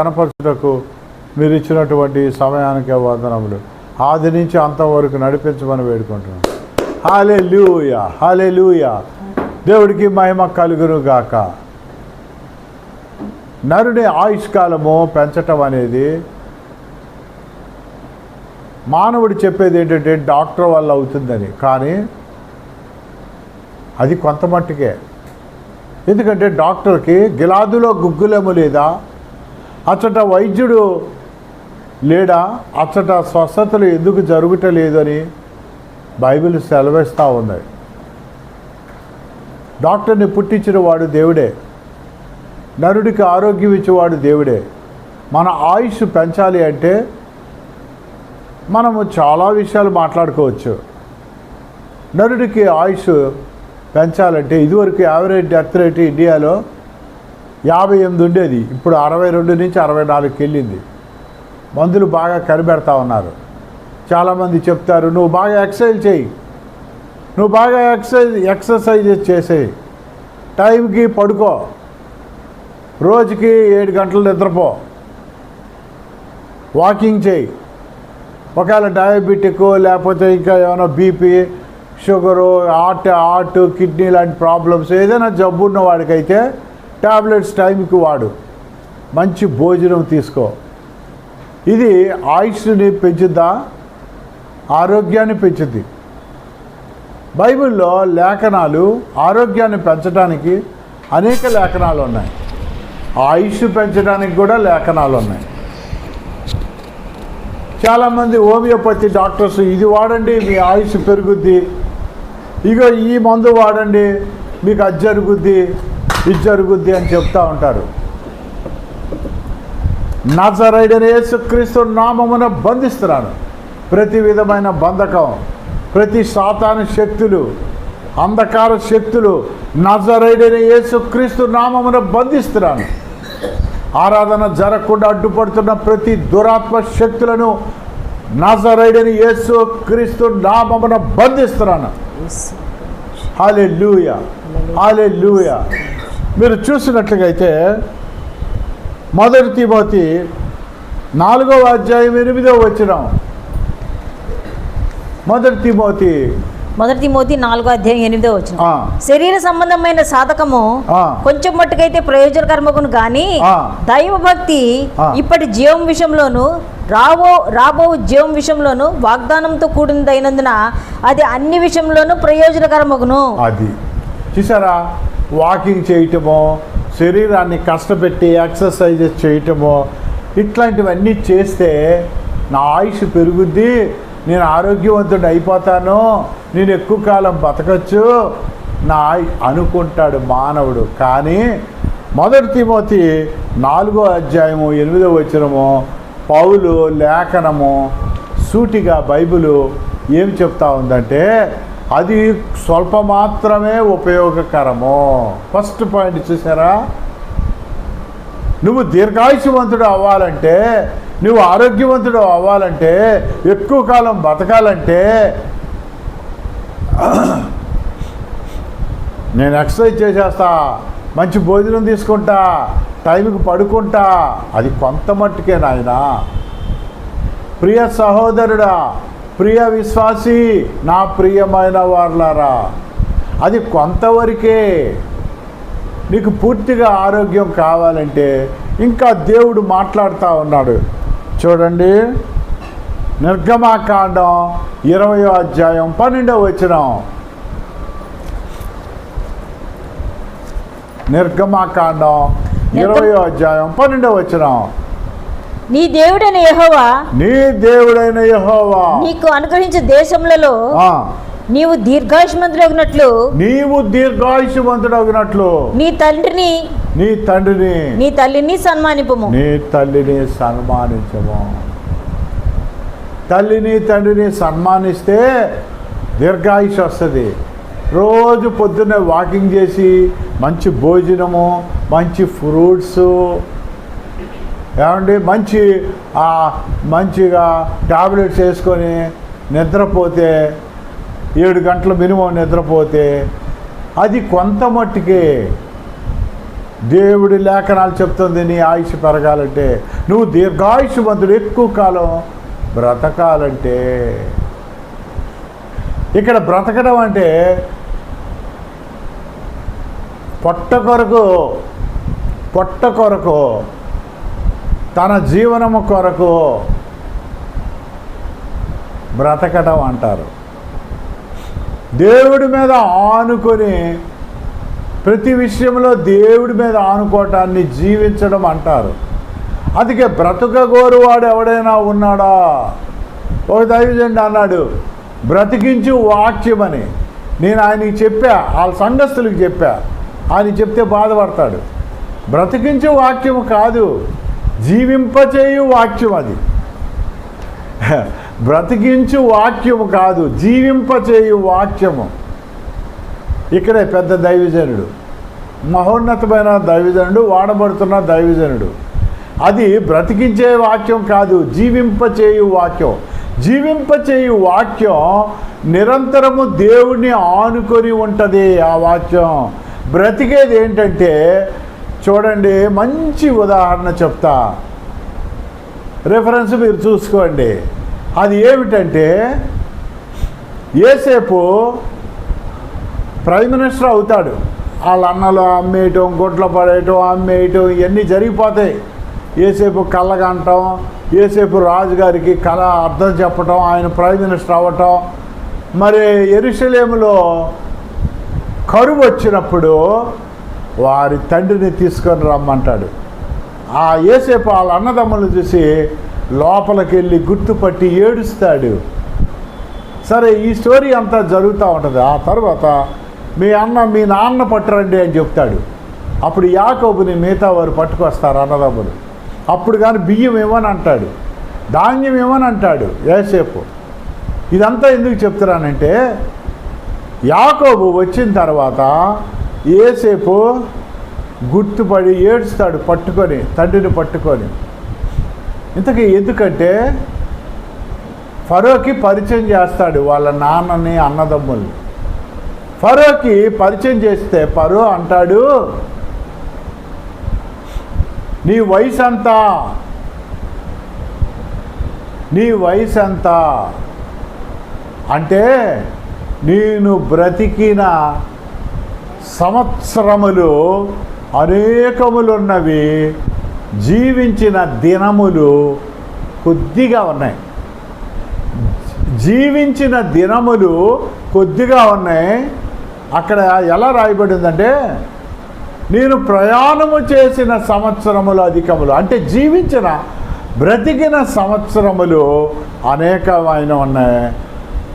కనపరచుటకు మీరు ఇచ్చినటువంటి సమయానికి వందనములు. ఆది నుంచి అంతవరకు నడిపించమని వేడుకుంటున్నాం. హాలే లూయా హాలే లూయా దేవుడికి మహిమ కలుగును గాక నరుని ఆయుష్కాలము పెంచటం అనేది మానవుడు చెప్పేది ఏంటంటే డాక్టర్ వల్ల అవుతుందని. కానీ అది కొంత మట్టుకే. ఎందుకంటే డాక్టర్కి గిలాదులో గుగ్గులేము లేదా అచ్చట వైద్యుడు లేడా? అచ్చట స్వస్థతలు ఎందుకు జరుగుటలేదు లేదని బైబిల్ సెలవిస్తూ ఉంది. డాక్టర్ని పుట్టించిన వాడు దేవుడే. నరుడికి ఆరోగ్యం ఇచ్చేవాడు దేవుడే. మన ఆయుష్ పెంచాలి అంటే మనము చాలా విషయాలు మాట్లాడుకోవచ్చు. నరుడికి ఆయుష్ పెంచాలంటే ఇదివరకు యావరేజ్ డెత్ రేట్ ఇండియాలో యాభై ఎనిమిది ఉండేది. ఇప్పుడు అరవై రెండు నుంచి అరవై నాలుగుకి వెళ్ళింది. మందులు బాగా కనిపెడతా ఉన్నారు. చాలామంది చెప్తారు నువ్వు బాగా ఎక్సర్సైజ్ చేయి. నువ్వు బాగా ఎక్సర్సైజ్ ఎక్సర్సైజ్ చేసేయి. టైంకి పడుకో. రోజుకి ఏడు గంటలు నిద్రపో. వాకింగ్ చేయి. ఒకవేళ డయాబెటిక్ లేకపోతే ఇంకా ఏమైనా BP sugar heart heart kidney లాంటి ప్రాబ్లమ్స్ ఏదైనా జబ్బు ఉన్న వాడికైతే ట్యాబ్లెట్స్ టైంకి వాడు. మంచి భోజనం తీసుకో. ఇది ఆయుష్ని పెంచుద్దా? ఆరోగ్యాన్ని పెంచుద్ది. బైబిల్లో లేఖనాలు ఆరోగ్యాన్ని పెంచడానికి అనేక లేఖనాలు ఉన్నాయి. ఆయుష్ పెంచడానికి కూడా లేఖనాలు ఉన్నాయి. చాలామంది హోమియోపతి డాక్టర్స్ ఇది వాడండి మీ ఆయుష్ పెరుగుద్ది. ఇగో ఈ మందు వాడండి మీకు అది జరుగుద్ది. ఇది జరుగుద్ది అని చెప్తా ఉంటారు. నజరైడన యేసుక్రీస్తు నామమున బంధిస్తున్నాను. ప్రతి విధమైన బంధకం ప్రతి సాతాను శక్తులు అంధకార శక్తులు నజరైడన యేసుక్రీస్తు నామమున బంధిస్తున్నాను. ఆరాధన జరగకుండా అడ్డుపడుతున్న ప్రతి దురాత్మ శక్తులను నజరైడని యేసు క్రీస్తు నామమున బంధిస్తున్నాను. హాలే లూయ హాలే లూయ మీరు చూసినట్లుగైతే మొదటి తిమోతి నాలుగవ అధ్యాయం ఎనిమిదవ వచ్చినాం మొదటి తిమోతి. మొదటి తిమోతి నాలుగో అధ్యాయం ఎనిమిదో వచ్చిన శరీర సంబంధమైన సాధకము. కొంచెం మట్టుకైతే ప్రయోజనకర్మకును గాని. దైవ భక్తి. ఇప్పటి జీవం విషయంలోను రాబో రాబో జీవం విషయంలోను వాగ్దానంతో కూడినదైనందున అది అన్ని విషయంలోనూ ప్రయోజనకరమగును. అది. చూసారా? వాకింగ్ చేయటమో శరీరాన్ని కష్టపెట్టి ఎక్సర్సైజెస్ చేయటమో ఇట్లాంటివన్నీ చేస్తే నా ఆయుష్ పెరుగుద్ది నేను ఆరోగ్యవంతుడు అయిపోతాను నేను ఎక్కువ కాలం బతకచ్చు నా ఆయు అనుకుంటాడు మానవుడు. కానీ మొదటి తిమోతి నాలుగో అధ్యాయము ఎనిమిదో వచ్చినము పౌలు లేఖనము సూటిగా బైబిలు ఏం చెప్తా ఉందంటే అది స్వల్ప మాత్రమే ఉపయోగకరము. ఫస్ట్ పాయింట్ చూసారా? నువ్వు దీర్ఘాయుషవంతుడు అవ్వాలంటే నువ్వు ఆరోగ్యవంతుడు అవ్వాలంటే ఎక్కువ కాలం బతకాలంటే నేను ఎక్సర్సైజ్ చేసేస్తా మంచి భోజనం తీసుకుంటా టైంకి పడుకుంటా అది కొంత మట్టుకే నాయనా. ప్రియ సహోదరుడా ప్రియ విశ్వాసి నా ప్రియమైన వార్లారా అది కొంతవరకే నీకు పూర్తిగా ఆరోగ్యం కావాలంటే ఇంకా దేవుడు మాట్లాడుతూ ఉన్నాడు. చూడండి నిర్గమాకాండం ఇరవయో అధ్యాయం పన్నెండవ వచనం. నిర్గమాకాండం ఇరవయో అధ్యాయం పన్నెండవ వచనం. నీ దేవుడైన యెహోవా నీ దేవుడైన యెహోవా. నీకు అనుగ్రహించే దేశములలో నీవు దీర్ఘాయుష్మంతుడగినట్లు నీవు దీర్ఘాయుషవంతుడగినట్లు నీ తండ్రిని నీ తండ్రిని. నీ తల్లిని సన్మానిపము. నీ తల్లిని సన్మానించము. తల్లిని తండ్రిని సన్మానిస్తే దీర్ఘాయుష్ వస్తుంది. రోజు పొద్దున్నే వాకింగ్ చేసి మంచి భోజనము మంచి ఫ్రూట్స్ ఏమండి? మంచి మంచిగా టాబ్లెట్స్ వేసుకొని నిద్రపోతే ఏడు గంటల మినిమం నిద్రపోతే అది కొంత మట్టుకే దేవుడి లేఖనాలు చెప్తుంది నీ ఆయుష్ పెరగాలంటే. నువ్వు దీర్ఘాయుష్మంతుడు ఎక్కువ కాలం బ్రతకాలంటే. ఇక్కడ బ్రతకడం అంటే పొట్ట కొరకు పొట్ట కొరకు తన జీవనము కొరకు బ్రతకడం అంటారు. దేవుడి మీద ఆనుకొని ప్రతి విషయంలో దేవుడి మీద ఆనుకోవటాన్ని జీవించడం అంటారు. అందుకే బ్రతకగోరువాడు ఎవడైనా ఉన్నాడా? ఒక దైవజండి అన్నాడు బ్రతికించు వాక్యమని. నేను ఆయనకి చెప్పా వాళ్ళ సంఘస్థులకు చెప్పా. ఆయన చెప్తే బాధపడతాడు. బ్రతికించు వాక్యము కాదు జీవింపచేయు వాక్యం అది. బ్రతికించు వాక్యము కాదు జీవింపచేయు వాక్యము. ఇక్కడే పెద్ద దైవజనుడు మహోన్నతమైన దైవజనుడు వాడబడుతున్న దైవజనుడు. అది బ్రతికించే వాక్యం కాదు జీవింపచేయు వాక్యం. జీవింపచేయు వాక్యం నిరంతరము దేవుణ్ణి ఆనుకొని ఉంటుంది ఆ వాక్యం. బ్రతికేది ఏంటంటే చూడండి మంచి ఉదాహరణ చెప్తా. రిఫరెన్స్ మీరు చూసుకోండి. అది ఏమిటంటే ఏసేపు ప్రైమ్ మినిస్టర్ అవుతాడు. వాళ్ళ అన్నలు అమ్మేయటం గుడ్లు పడేయటం అమ్మేయటం ఇవన్నీ జరిగిపోతాయి. ఏసేపు కళ్ళగంటం ఏసేపు రాజుగారికి కళ అర్థం చెప్పటం ఆయన ప్రైమ్ మినిస్టర్ అవ్వటం. మరి ఎరుసలేములో కరువు వచ్చినప్పుడు వారి తండ్రిని తీసుకొని రమ్మంటాడు. ఆ ఏసేపు వాళ్ళ అన్నదమ్ములు చూసి లోపలికి వెళ్ళి గుర్తుపట్టి ఏడుస్తాడు. సరే ఈ స్టోరీ అంతా జరుగుతూ ఉంటుంది. ఆ తర్వాత మీ అన్న మీ నాన్న పట్టరండి అని చెప్తాడు. అప్పుడు యాకోబుని మిగతా వారు పట్టుకొస్తారు అన్నదమ్ములు. అప్పుడు కానీ బియ్యం ఇవ్వని అంటాడు? ధాన్యం ఇవ్వని అంటాడు ఏసేపు ఇదంతా ఎందుకు చెప్తున్నానంటే యాకోబు వచ్చిన తర్వాత ఏసేపు గుర్తుపడి ఏడుస్తాడు పట్టుకొని తండ్రిని పట్టుకొని. ఇంతకీ ఎందుకంటే ఫరోకి పరిచయం చేస్తాడు వాళ్ళ నాన్నని అన్నదమ్ముల్ని. ఫరోకి పరిచయం చేస్తే ఫరో అంటాడు నీ వయసు అంతా నీ వయసు ఎంత అంటే నేను బ్రతికిన సంవత్సరములు అనేకములున్నవి జీవించిన దినములు కొద్దిగా ఉన్నాయి. జీవించిన దినములు కొద్దిగా ఉన్నాయి. అక్కడ ఎలా రాయబడిందంటే నేను ప్రయాణము చేసిన సంవత్సరములు అధికములు అంటే జీవించిన బ్రతికిన సంవత్సరములు అనేకమైన ఉన్నాయి.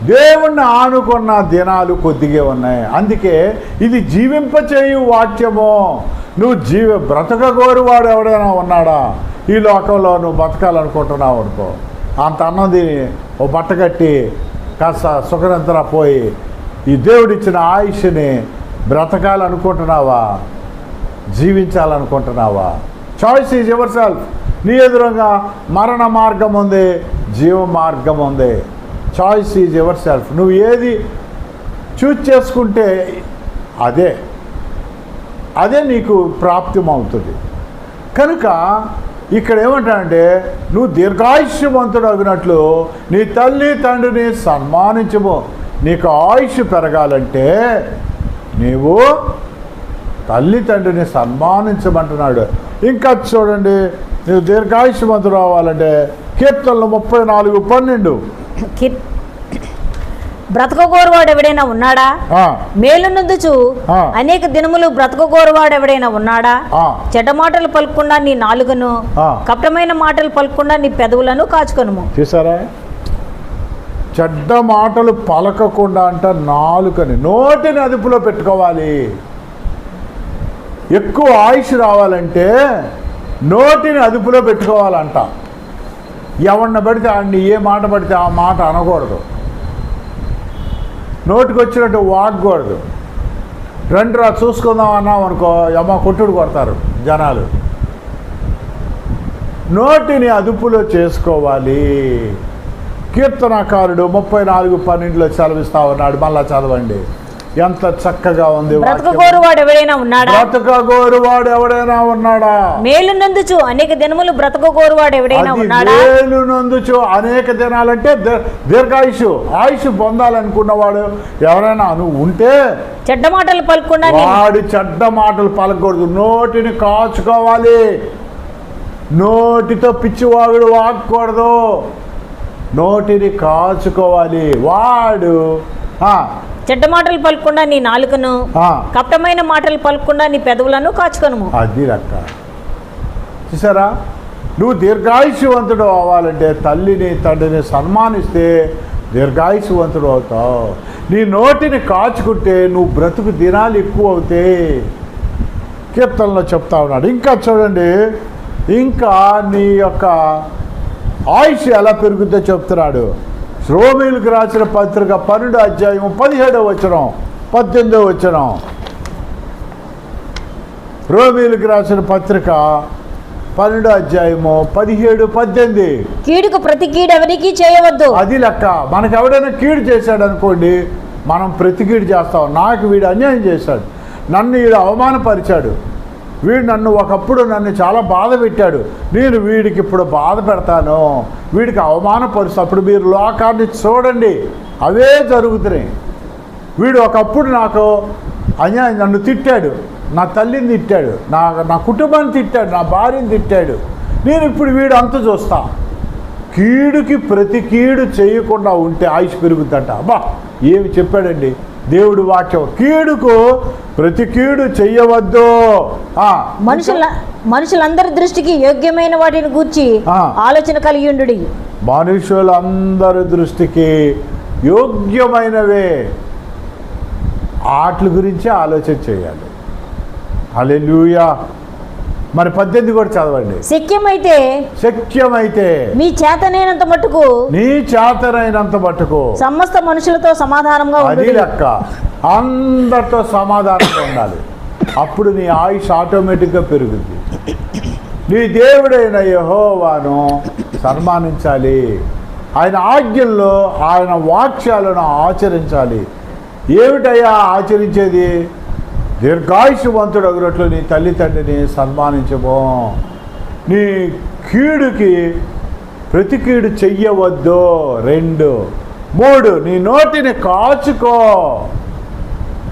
దేవుణ్ణి ఆనుకున్న దినాలు కొద్దిగా ఉన్నాయి. అందుకే ఇది జీవింపచేయు వాక్యము. నువ్వు జీవ బ్రతకగోరువాడు ఎవడైనా ఉన్నాడా? ఈ లోకంలో నువ్వు బతకాలనుకుంటున్నావు అనుకో. అంత అన్నది ఓ బట్ట కట్టి కాస్త సుఖనంతర పోయి ఈ దేవుడిచ్చిన ఆయుష్ని బ్రతకాలనుకుంటున్నావా? జీవించాలనుకుంటున్నావా? చాయిస్ ఈజ్ ఎవర్ సెల్ఫ్ నీ ఎదురుగా మరణ మార్గం ఉంది జీవ మార్గం ఉంది చాయిస్ ఈజ్ ఎవర్ సెల్ఫ్ నువ్వు ఏది చూజ్ చేసుకుంటే అదే. అదే నీకు ప్రాప్తమవుతుంది. కనుక ఇక్కడ ఏమంటాడంటే నువ్వు దీర్ఘాయుష్యవంతుడు అగినట్లు నీ తల్లి తండ్రిని సన్మానించము. నీకు ఆయుష్ పెరగాలంటే నీవు తల్లి తండ్రిని సన్మానించమంటున్నాడు. ఇంకా చూడండి నువ్వు దీర్ఘాయుష్యవంతుడు అవ్వాలంటే కీర్తనలు ముప్పై నాలుగు పన్నెండు. కీర్- బ్రతకగోరువాడు ఎవడైనా ఉన్నాడా మేలునందుచు. అనేక దినములు బ్రతకగోరువాడు ఎవడైనా ఉన్నాడా. చెడ్డ మాటలు పలుకుండా నీ నాలుకను ఆ. కపటమైన మాటలు పలుకుండా నీ పెదవులను కాచుకొనుము. చూసారా? చెడ్డ మాటలు పలకకుండా అంట నాలుకని నోటిని అదుపులో పెట్టుకోవాలి. ఎక్కువ ఆయుష్ రావాలంటే నోటిని అదుపులో పెట్టుకోవాలంట. ఎవరిని పడితే ఆడిని ఏ మాట పడితే ఆ మాట అనకూడదు. నోటికొచ్చినట్టు వాడకూడదు వాగకూడదు రెండు రా చూసుకుందాం అన్నాం అనుకో అమ్మ కొట్టుడు కొడతారు జనాలు. నోటిని అదుపులో చేసుకోవాలి. కీర్తనకారుడు ముప్పై నాలుగు పన్నెండులో సెలవిస్తా ఉన్నాడు మళ్ళా చదవండి. ఎంత చక్కగా ఉంది వాక్యం. బ్రతకగోరు వాడు ఎవడైనా ఉన్నాడా? బ్రతకగోరు వాడు ఎవడైనా ఉన్నాడా? మేలు నందుచు అనేక దినములు బ్రతకగోరు వాడు ఎవడైనా ఉన్నాడా? వేలు నందుచు అనేక దినాలంటే దీర్- దీర్ఘాయుషు ఆయుష్ పొందాలనుకున్నవాడు ఎవరైనా నువ్వు ఉంటే చెడ్డ మాటలు పలుకుండా వాడి చెడ్డ మాటలు పలకూడదు నోటిని కాచుకోవాలి. నోటితో పిచ్చివాగుడు వాగకూడదు నోటిని కాచుకోవాలి. వాడు చెడ్డ మాటలు పలుకుండా నీ నాలుకను కపటమైన మాటలు పలుకుండా నీ పెదవులను కాచుకొనుము. అది లెక్క. చూసారా? నువ్వు దీర్ఘాయుష్యవంతుడు అవ్వాలంటే తల్లిని తండ్రిని సన్మానిస్తే దీర్ఘాయుష్యవంతుడు అవుతావు. నీ నోటిని కాచుకుంటే నువ్వు బ్రతుకు దినాలు ఎక్కువ అవుతాయి కీర్తనలో చెప్తా ఉన్నాడు. ఇంకా చూడండి ఇంకా నీ యొక్క ఆయుష్ ఎలా పెరుగుద్దో చెప్తున్నాడు. శ్రోమీలకు రాసిన పత్రిక పన్నెండు అధ్యాయం పదిహేడవ వచనం పద్దెనిమిదవ వచనం. రోమీలకు రాసిన పత్రిక పన్నెండు అధ్యాయము పదిహేడు పద్దెనిమిది. కీడుకు ప్రతి కీడు ఎవరికి చేయవద్దు. అది లెక్క. మనకు ఎవడైనా కీడు చేశాడు అనుకోండి మనం ప్రతి కీడు చేస్తాం. నాకు వీడు అన్యాయం చేశాడు. నన్ను వీడు అవమానపరిచాడు. వీడు నన్ను ఒకప్పుడు నన్ను చాలా బాధ పెట్టాడు. నేను వీడికి ఇప్పుడు బాధ పెడతాను. వీడికి అవమానపరుస్తా అప్పుడు మీరు లోకాన్ని చూడండి. అవే జరుగుతున్నాయి. వీడు ఒకప్పుడు నాకు అన్యాయం నన్ను తిట్టాడు. నా తల్లిని తిట్టాడు. నా నా కుటుంబాన్ని తిట్టాడు. నా భార్యని తిట్టాడు. నేను ఇప్పుడు వీడు అంత చూస్తా. కీడుకి ప్రతి కీడు చేయకుండా ఉంటే ఆయుష్ పెరుగుతుంట అబ్బా ఏమి చెప్పాడండి? దేవుడు వాక్యం కీడుకు ప్రతి కీడు చెయ్యవద్దు. ఆ, మనుషుల మనుషులందరి దృష్టికి యోగ్యమైన వాటిని గూర్చి. ఆలోచన కలిగి ఉండు మనుషులందరి దృష్టికి యోగ్యమైనవే. ఆటల గురించి ఆలోచన చేయాలి. హల్లెలూయా. మరి పద్దెనిమిది కూడా చదవండి. శక్యమైతే శక్యమైతే మీ చేతనైనంత మట్టుకు నీ చేతనైనంత మట్టుకు సమస్త మనుషులతో సమాధానంగా అది లెక్క. అందరితో సమాధానంగా ఉండాలి. అప్పుడు నీ ఆయుష్ ఆటోమేటిక్గా పెరుగుద్ది. నీ దేవుడైన యహోవాను సన్మానించాలి. ఆయన ఆజ్ఞల్లో ఆయన వాక్యాలను ఆచరించాలి. ఏమిటయ్యా ఆచరించేది? దీర్ఘాయుషవంతుడు అగురట్లు నీ తల్లిదండ్రిని సన్మానించబో. నీ కీడుకి ప్రతి కీడు చెయ్యవద్దు. రెండు. మూడు. నీ నోటిని కాచుకో.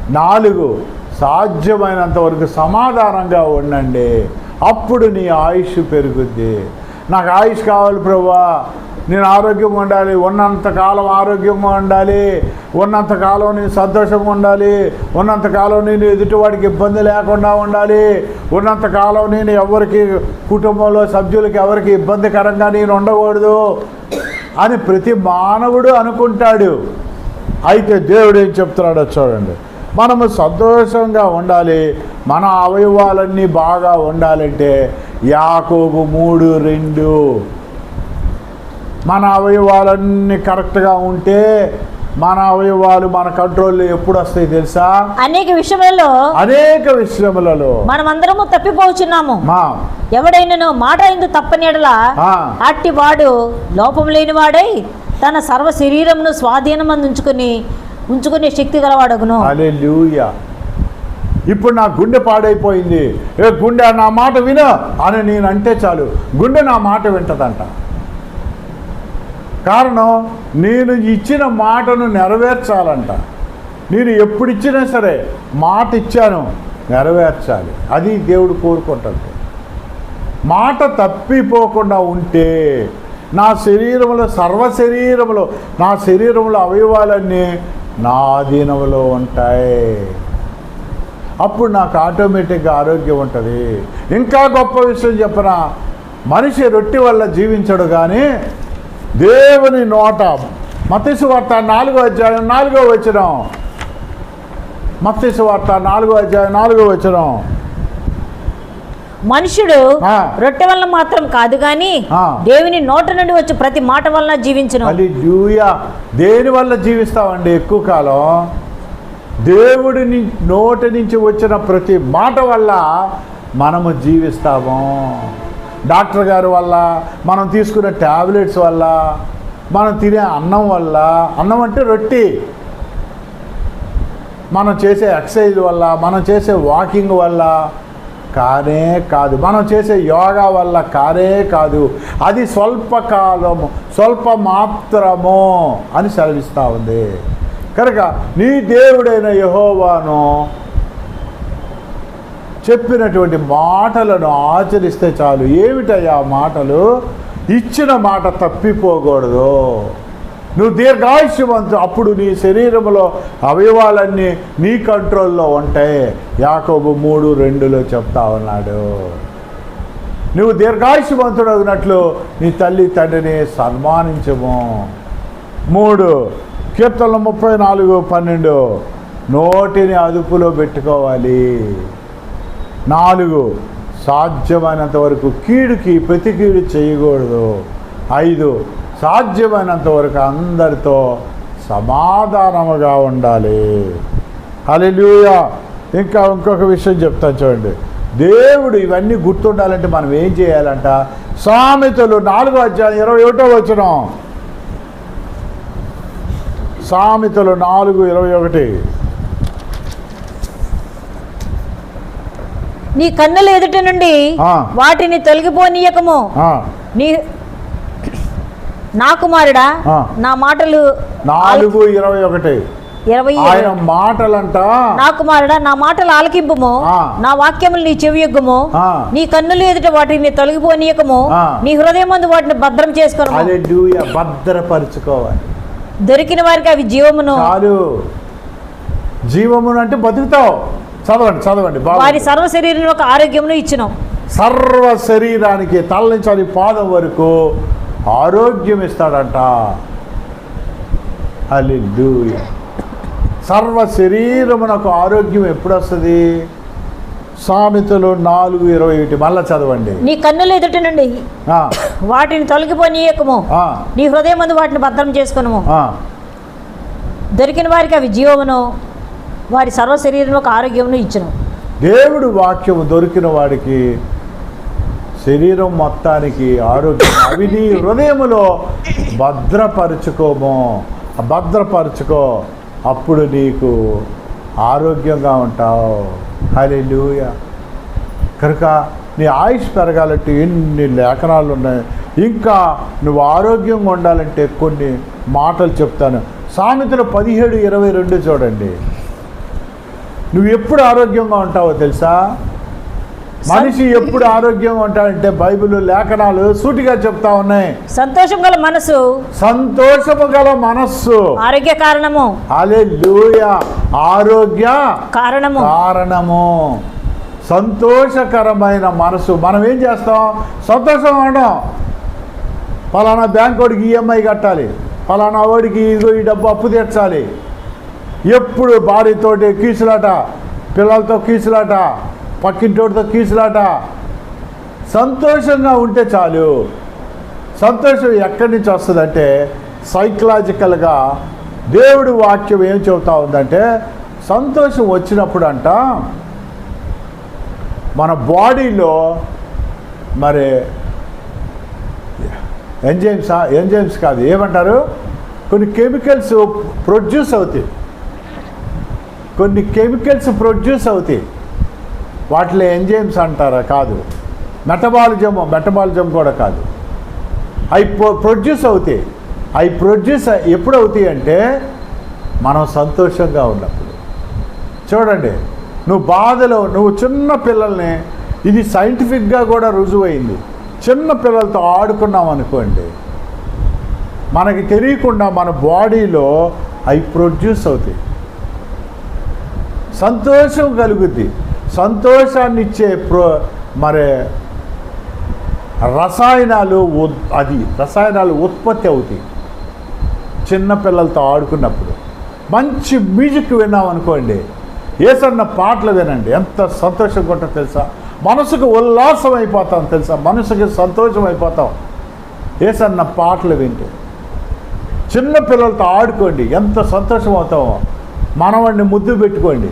నాలుగు. సాధ్యమైనంత వరకు సమాధానంగా ఉండండి. అప్పుడు నీ ఆయుష్ పెరుగుద్ది. నాకు ఆయుష్ కావాలి ప్రభా. నేను ఆరోగ్యంగా ఉండాలి ఉన్నంతకాలం ఆరోగ్యంగా ఉండాలి ఉన్నంతకాలం నేను సంతోషంగా ఉండాలి ఉన్నంతకాలం నేను ఎదుటివాడికి ఇబ్బంది లేకుండా ఉండాలి ఉన్నంతకాలం నేను ఎవరికి కుటుంబంలో సభ్యులకి ఎవరికి ఇబ్బందికరంగా నేను ఉండకూడదు అని ప్రతి మానవుడు అనుకుంటాడు. అయితే దేవుడు ఏం చెప్తున్నాడో చూడండి. మనము సంతోషంగా ఉండాలి మన అవయవాలన్నీ బాగా ఉండాలంటే యాకోబు మూడు రెండు మన అవయవాలన్నీ కరెక్ట్గా ఉంటే మన అవయవాలు మన కంట్రోల్లో ఎప్పుడు వస్తాయి తెలుసా? అనేక విషయములలో అనేక విషయములలో. మనమందరము తప్పిపోచున్నాము. మా. ఎవడైనను మాట ఇందు తప్పని ఎడల. అట్టి వాడు లోపం లేనివాడై తన సర్వ శరీరమును స్వాధీనం ఉంచుకుని ఉంచుకునే శక్తి గలవాడగును. అలెలుయ ఇప్పుడు నా గుండె పాడైపోయింది. ఏ గుండె నా మాట విను అని నేను అంటే చాలు. గుండె నా మాట వింటదంట. కారణం నేను ఇచ్చిన మాటను నెరవేర్చాలంట. నేను ఎప్పుడు ఇచ్చినా సరే మాట ఇచ్చాను నెరవేర్చాలి. అది దేవుడు కోరుకుంటాడు. మాట తప్పిపోకుండా ఉంటే నా శరీరంలో సర్వ శరీరంలో నా శరీరంలో అవయవాలన్నీ నా అధీనంలో ఉంటాయి. అప్పుడు నాకు ఆటోమేటిక్గా ఆరోగ్యం ఉంటుంది. ఇంకా గొప్ప విషయం చెప్పనా మనిషి రొట్టె వల్ల జీవించడు కానీ దేవుని నోట. మతీసు వార్త నాలుగో అధ్యాయం నాలుగో వచనం. మతీసు వార్త నాలుగో అధ్యాయం నాలుగో వచనం. మనుషుడు. రొట్టె వలన మాత్రం కాదు గాని ఆ. దేవుని నోట నుండి వచ్చి ప్రతి మాట వలన జీవించును. దేని వల్ల జీవిస్తామండి ఎక్కువ కాలం? దేవుడి ని- నోటి నుంచి వచ్చిన ప్రతి మాట వల్ల మనము జీవిస్తాము. డాక్టర్ గారి వల్ల మనం తీసుకునే ట్యాబ్లెట్స్ వల్ల మనం తినే అన్నం వల్ల అన్నం అంటే రొట్టి. మనం చేసే ఎక్సర్సైజ్ వల్ల మనం చేసే వాకింగ్ వల్ల కానే కాదు. మనం చేసే యోగా వల్ల కానే కాదు. అది స్వల్పకాలము స్వల్ప మాత్రము అని సెలవిస్తూ ఉంది. కనుక నీ దేవుడైన యహోవాను చెప్పినటువంటి మాటలను ఆచరిస్తే చాలు. ఏమిటయ్యా ఆ మాటలు? ఇచ్చిన మాట తప్పిపోకూడదు. నువ్వు దీర్ఘాయుష్యవంతు అప్పుడు నీ శరీరంలో అవయవాలన్నీ నీ కంట్రోల్లో ఉంటాయి. యాకోబు మూడు రెండులో చెప్తా ఉన్నాడు. నువ్వు దీర్ఘాయుష్యవంతుడగినట్లు నీ తల్లి తండ్రిని సన్మానించము. మూడు కీర్తనలు ముప్పై నాలుగు పన్నెండు. నోటిని అదుపులో పెట్టుకోవాలి. నాలుగు సాధ్యమైనంత వరకు కీడుకి ప్రతి కీడు చేయకూడదు. ఐదు సాధ్యమైనంత వరకు అందరితో సమాధానముగా ఉండాలి. హల్లెలూయా. ఇంకా ఇంకొక విషయం చెప్తాను చూడండి. దేవుడు ఇవన్నీ గుర్తుండాలంటే మనం ఏం చేయాలంట? సామెతలు నాలుగో అధ్యాయం ఇరవై ఒకటో వచ్చిన సామెతలు నాలుగు ఇరవై ఒకటి. నీ కన్నుల ఎదుట నుండి. వాటిని తొలగిపోనీయకము. నీ నా కుమారుడా. నా మాటలు నాలుగు ఇరవై ఒకటి. ఇరవై ఆయన మాటలంట. నా కుమారుడా నా మాటలు ఆలకింపుము. నా వాక్యములు నీ చెవియొగ్గుము. నీ కన్నులు ఎదుట వాటిని తొలగిపోనీయకము. నీ హృదయమందు వాటిని భద్రం చేసుకోను అదే భద్రపరుచుకోవాలి. దొరికిన వారికి అవి జీవమును. జీవమును అంటే బతుకుతావు. చదవండి చదవండి వారి సర్వ శరీరం ఒక ఆరోగ్యమును ఇచ్చును. సర్వ శరీరానికి తల నుంచి అది పాదం వరకు ఆరోగ్యం ఇస్తాడంట. హల్లెలూయ. సర్వ శరీరమునకు ఆరోగ్యం ఎప్పుడు వస్తుంది సామెతలు నాలుగు ఇరవై ఒకటి. మళ్ళా చదవండి. నీ కన్నుల ఎదుట నుండి ఆ, వాటిని తొలగిపోనీయకము. నీ హృదయమందు వాటిని భద్రం చేసుకును ఆ. దొరికిన వారికి అవి జీవమును. వారి సర్వ శరీరంలో ఆరోగ్యమును ఇచ్చును. దేవుడు వాక్యము దొరికిన వాడికి శరీరం మొత్తానికి ఆరోగ్యం. అవి నీ హృదయములో భద్రపరుచుకోము. భద్రపరుచుకో. అప్పుడు నీకు ఆరోగ్యంగా ఉంటావు. హల్లెలూయ. కనుక నీ ఆయుష్ పెరగాలంటే ఎన్ని లేఖనాలు ఉన్నాయి. ఇంకా నువ్వు ఆరోగ్యంగా ఉండాలంటే కొన్ని మాటలు చెప్తాను. సామెతలు పదిహేడు ఇరవై రెండు చూడండి. నువ్వు ఎప్పుడు ఆరోగ్యంగా ఉంటావో తెలుసా? మనిషి ఎప్పుడు ఆరోగ్యంగా ఉంటాడంటే బైబిల్ లేఖనాలు సూటిగా చెప్తా ఉన్నాయి. సంతోషం గల మనసు. సంతోషము గల మనస్సు. ఆరోగ్య కారణము. అలే ఆరోగ్య కారణము. కారణము. సంతోషకరమైన మనసు. మనం ఏం చేస్తాం? సంతోషంగా ఉండం పలానా బ్యాంక్ వాడికి ఈఎంఐ కట్టాలి. పలానా వాడికి ఇదిగో ఈ డబ్బు అప్పు తీర్చాలి. ఎప్పుడు భార్యతోటి కీసులాట పిల్లలతో కీసులాట పక్కింటోటితో కీసులాట. సంతోషంగా ఉంటే చాలు. సంతోషం ఎక్కడి నుంచి వస్తుందంటే సైకలాజికల్గా దేవుడి వాక్యం ఏం చెబుతా ఉందంటే సంతోషం వచ్చినప్పుడు అంట మన బాడీలో మరి ఎంజైమ్స్ ఎంజైమ్స్ కాదు ఏమంటారు? కొన్ని కెమికల్స్ ప్రొడ్యూస్ అవుతాయి. కొన్ని కెమికల్స్ ప్రొడ్యూస్ అవుతాయి. వాటిలో ఎంజైమ్స్ అంటారా? కాదు. మెటబాలిజం మెటబాలిజం కూడా కాదు. అవి ప్రొడ్యూస్ అవుతాయి. అవి ప్రొడ్యూస్ ఎప్పుడు అవుతాయి అంటే మనం సంతోషంగా ఉన్నప్పుడు. చూడండి నువ్వు బాధలో నువ్వు చిన్న పిల్లల్ని ఇది సైంటిఫిక్గా కూడా రుజువైంది. చిన్న పిల్లలతో ఆడుకున్నాం అనుకోండి మనకి తెలియకుండా మన బాడీలో అవి ప్రొడ్యూస్ అవుతాయి. సంతోషం కలుగుద్ది. సంతోషాన్ని ఇచ్చే ప్రో మరి రసాయనాలు అది రసాయనాలు ఉత్పత్తి అవుతాయి. చిన్న పిల్లలతో ఆడుకున్నప్పుడు. మంచి మ్యూజిక్ విన్నామనుకోండి ఏసన్న పాటలు వినండి. ఎంత సంతోషంగా ఉంటుందో తెలుసా? మనసుకు ఉల్లాసం అయిపోతాం తెలుసా? మనసుకి సంతోషం అయిపోతాం. ఏసన్న పాటలు వింటే. చిన్న పిల్లలతో ఆడుకోండి. ఎంత సంతోషం అవుతామో. మనవాడిని ముద్దు పెట్టుకోండి.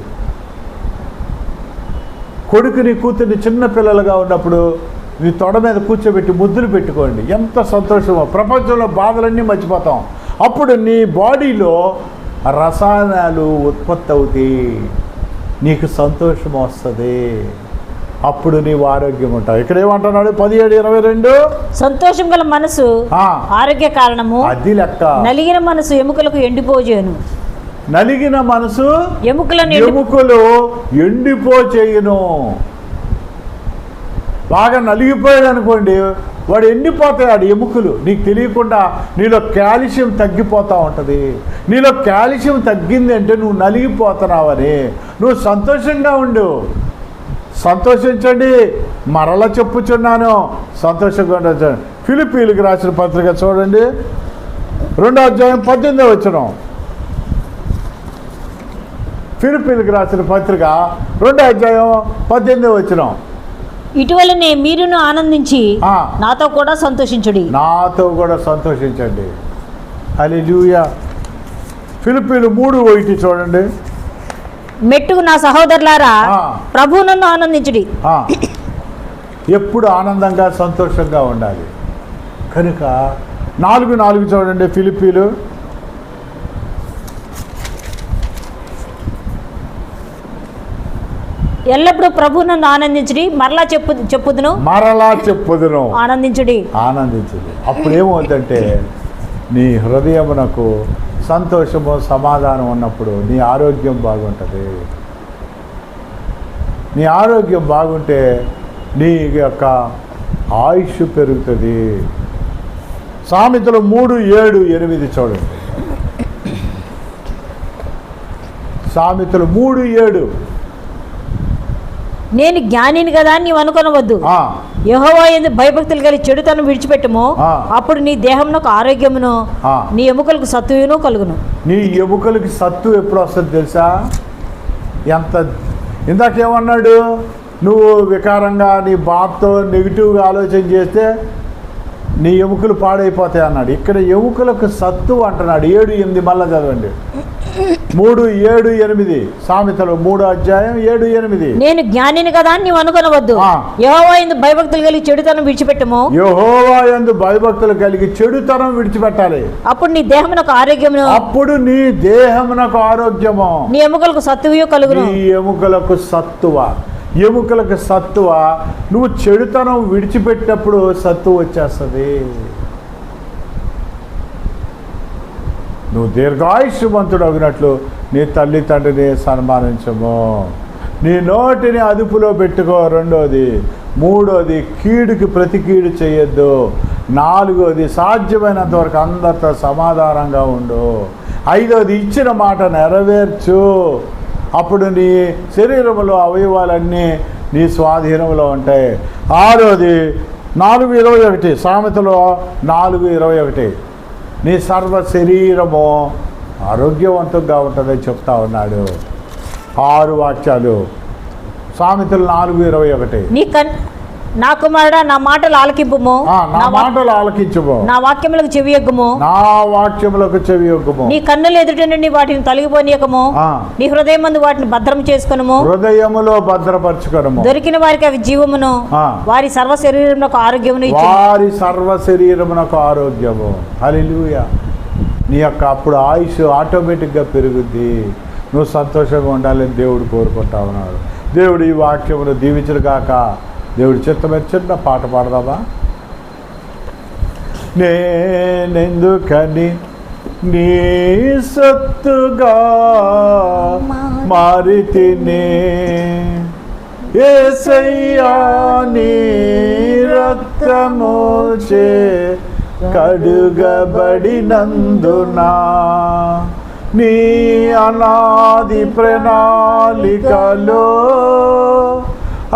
కొడుకుని కూతుర్ని చిన్న పిల్లలుగా ఉన్నప్పుడు మీ తొడ మీద కూర్చోబెట్టి ముద్దులు పెట్టుకోండి. ఎంత సంతోషమో. ప్రపంచంలో బాధలన్నీ మర్చిపోతాం. అప్పుడు నీ బాడీలో రసాయనాలు ఉత్పత్తి అవుతాయి. నీకు సంతోషం వస్తుంది. అప్పుడు నీవు ఆరోగ్యం ఉంటావు. ఇక్కడ ఏమంటున్నాడు? పదిహేడు ఇరవై రెండు? సంతోషం గల మనసు ఆరోగ్య కారణము. అది లెక్క. నలిగిన మనసు ఎముకలకు ఎండిపోజేను నలిగిన మనసు ఎముకలు ఎండిపోచేయును. బాగా నలిగిపోయాడు అనుకోండి వాడు ఎండిపోతాయి ఆడు ఎముకలు. నీకు తెలియకుండా నీలో కాల్షియం తగ్గిపోతూ ఉంటుంది. నీలో కాల్షియం తగ్గింది అంటే నువ్వు నలిగిపోతున్నావని. నువ్వు సంతోషంగా ఉండు. సంతోషించండి. మరలా చెప్పుచున్నాను. సంతోషంగా ఉండొచ్చు. ఫిలిపీలకు రాసిన పత్రిక చూడండి. రెండో అధ్యాయం పద్దెనిమిదో వచ్చినాం ఫిలిపీలకు రాసిన పత్రిక రెండో అధ్యాయం పద్దెనిమిది వచ్చినాం ఇటీవలనే మీరును ఆనందించి. నాతో కూడా సంతోషించుడి. నాతో కూడా సంతోషించండి. అది లూయా ఫిలిపీలు మూడు ఒకటి చూడండి. మెట్టుకు నా సహోదరులారా. ప్రభు నన్ను ఆనందించుడి. ఎప్పుడు ఆనందంగా సంతోషంగా ఉండాలి. కనుక నాలుగు నాలుగు చూడండి ఫిలిపీలు ఎల్లప్పుడూ ప్రభు నన్ను ఆనందించుడి. మరలా చెప్పు చెప్పుదును. మరలా చెప్పుదును. ఆనందించుడి. ఆనందించింది అప్పుడు ఏమవుతుందంటే నీ హృదయమునకు సంతోషము సమాధానం ఉన్నప్పుడు నీ ఆరోగ్యం బాగుంటుంది. నీ ఆరోగ్యం బాగుంటే నీ యొక్క ఆయుష్ పెరుగుతుంది. సామెతలు మూడు ఏడు ఎనిమిది చూడండి. సామెతలు మూడు ఏడు. నేను జ్ఞానిని కదా అని నీవు అనుకొనవద్దు. యెహోవా ఎందు భయభక్తులు కలిగి చెడుతనం విడిచిపెట్టుము. అప్పుడు నీ దేహమునకు ఆరోగ్యమును. నీ ఎముకలకు సత్తువును కలుగును. నీ ఎముకలకి సత్తు ఎప్పుడు వస్తుంది తెలుసా? ఎంత? ఇందాకేమన్నాడు? నువ్వు వికారంగా నీ బాధతో నెగిటివ్గా ఆలోచన చేస్తే నీ ఎముకలు పాడైపోతాయి అన్నాడు ఇక్కడ ఎముకలకు సత్తు అంటున్నాడు. ఏడు ఎనిమిది మళ్ళా చదవండి. మూడు ఏడు ఎనిమిది. సామెతలు మూడు అధ్యాయం ఏడు ఎనిమిది. నేను జ్ఞానిని కదా అని నీవు అనుకొనవద్దు. యెహోవా ఎందు భయభక్తులు కలిగి చెడుతనం విడిచిపెట్టుము. యెహోవా యందు భయభక్తులు కలిగి చెడుతనం విడిచిపెట్టాలి. అప్పుడు నీ దేహమునకు ఆరోగ్యమును. అప్పుడు నీ దేహమునకు ఆరోగ్యము. నీ ఎముకలకు సత్తువు కలుగును. నీ ఎముకలకు సత్తువ. ఎముకలకు సత్తువ. నువ్వు చెడుతనం విడిచిపెట్టినప్పుడు సత్తు వచ్చేస్తుంది. నువ్వు దీర్ఘాయుష్యవంతుడగినట్లు నీ తల్లి తండ్రిని సన్మానించము. నీ నోటిని అదుపులో పెట్టుకో. రెండోది మూడోది కీడుకి ప్రతి కీడు చేయొద్దు. నాలుగోది సాధ్యమైనంత వరకు అందరితో సమాధానంగా ఉండు. ఐదోది ఇచ్చిన మాట నెరవేర్చు. అప్పుడు నీ శరీరంలో అవయవాలన్నీ నీ స్వాధీనంలో ఉంటాయి. ఆరోది నాలుగు ఇరవై ఒకటి సామెతలో నాలుగు ఇరవై ఒకటి. నీ సర్వ శరీరము ఆరోగ్యవంతంగా ఉంటుందని చెప్తా ఉన్నాడు. ఆరు వాక్యాలు. సామెతలు నాలుగు ఇరవై ఒకటి. నీ కుమారుడా నా మాటలు ఆలకింపుము. నా మాటలు ఆలకించము. నా వాక్యములకు చెవి ఎగ్గుము నా వాక్యములకు చెవి యొక్కము నీ కన్నులు ఎదుట నుండి వాటిని తొలగిపోనీయకము. నీ హృదయం మందు వాటిని భద్రం చేసుకొనుము. హృదయములో భద్రపరచుకొనము. దొరికిన వారికి అవి జీవమును. వారి సర్వ శరీరమునకు ఆరోగ్యమును వారి సర్వ శరీరమునకు ఆరోగ్యము. హల్లెలూయా. నీ యొక్క అప్పుడు ఆయుష్ ఆటోమేటిక్గా పెరుగుద్ది. నువ్వు సంతోషంగా ఉండాలని దేవుడు కోరుకుంటా ఉన్నాడు. దేవుడు ఈ వాక్యమును దీవించడు కాక దేవుడి చిత్తమైన చిన్న పాట పాడదామా? నేనెందుకని నీ సత్తుగా మారి తినే ఏసయ్యా నీ రక్తమోచే కడుగబడినందునా నీ అనాది ప్రణాళికలో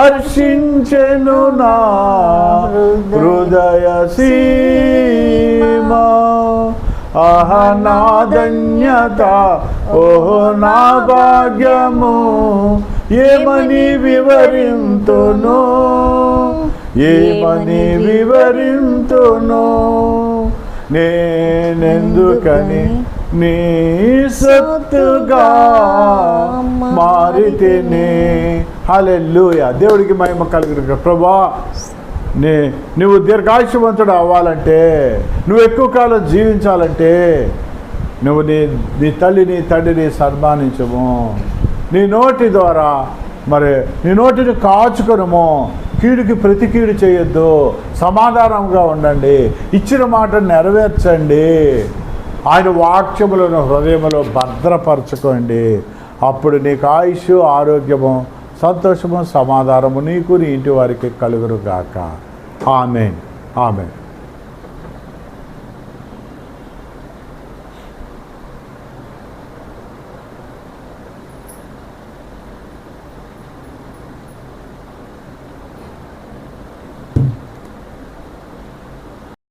హర్షించెను నా హృదయ సీమా. ఆహ నా ధన్యత ఓహో నా భాగ్యము ఏమని వివరింతును? ఏమని వివరింతును? నేనెందుకని నీ సత్తుగా మారితేనే హల్లెలూయా. దేవుడికి మహిమ కలిగిన ప్రభా నీ నువ్వు దీర్ఘాయుషవంతుడు అవ్వాలంటే నువ్వు ఎక్కువ కాలం జీవించాలంటే నువ్వు నీ నీ తల్లిని తండ్రిని సన్మానించము. నీ నోటి ద్వారా మరి నీ నోటిని కాచుకొనము. కీడుకి ప్రతి కీడు చేయొద్దు. సమాధానంగా ఉండండి. ఇచ్చిన మాట నెరవేర్చండి. ఆయన వాక్యములను హృదయములో భద్రపరచుకోండి. అప్పుడు నీకు ఆయుష్ ఆరోగ్యము సంతోషము సమాధానము నీకు నీ ఇంటి వారికి కలుగురుగాక ఆమెన్. ఆమెన్.